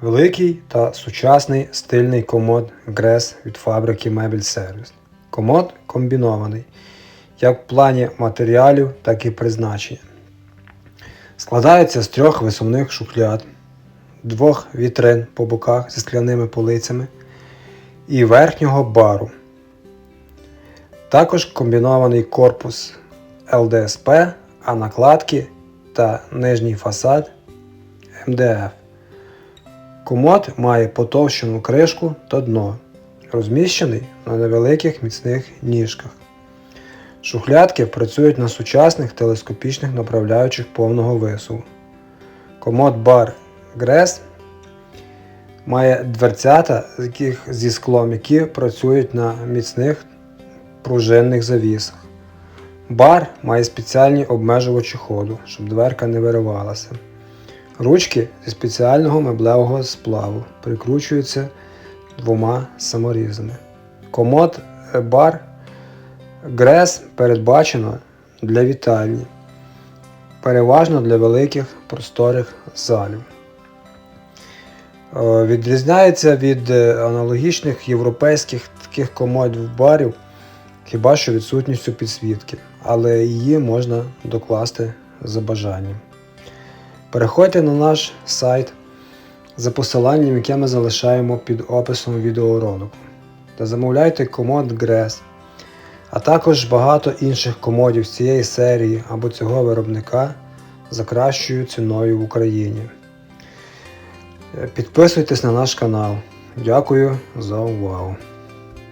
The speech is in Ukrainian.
Великий та сучасний стильний комод Грес від фабрики Мебель Сервіс. Комод комбінований як в плані матеріалів, так і призначення. Складається з трьох висувних шухляд, двох вітрин по боках зі скляними полицями і верхнього бару. Також комбінований корпус ЛДСП, а накладки та нижній фасад МДФ. Комод має потовщену кришку та дно, розміщений на невеликих міцних ніжках. Шухлядки працюють на сучасних телескопічних направляючих повного висуву. Комод бар Грес має дверцята зі склом, які працюють на міцних пружинних завісах. Бар має спеціальні обмежувачі ходу, щоб дверка не виривалася. Ручки зі спеціального меблевого сплаву прикручуються двома саморізами. Комод е, бар Грес передбачено для вітальні, переважно для великих просторих залів. Е, Відрізняється від е, аналогічних європейських таких комодів барів хіба що відсутністю підсвітки, але її можна докласти за бажанням. Переходьте на наш сайт за посиланням, яке ми залишаємо під описом відеоролику, та замовляйте комод Грес, а також багато інших комодів з цієї серії або цього виробника за кращою ціною в Україні. Підписуйтесь на наш канал. Дякую за увагу.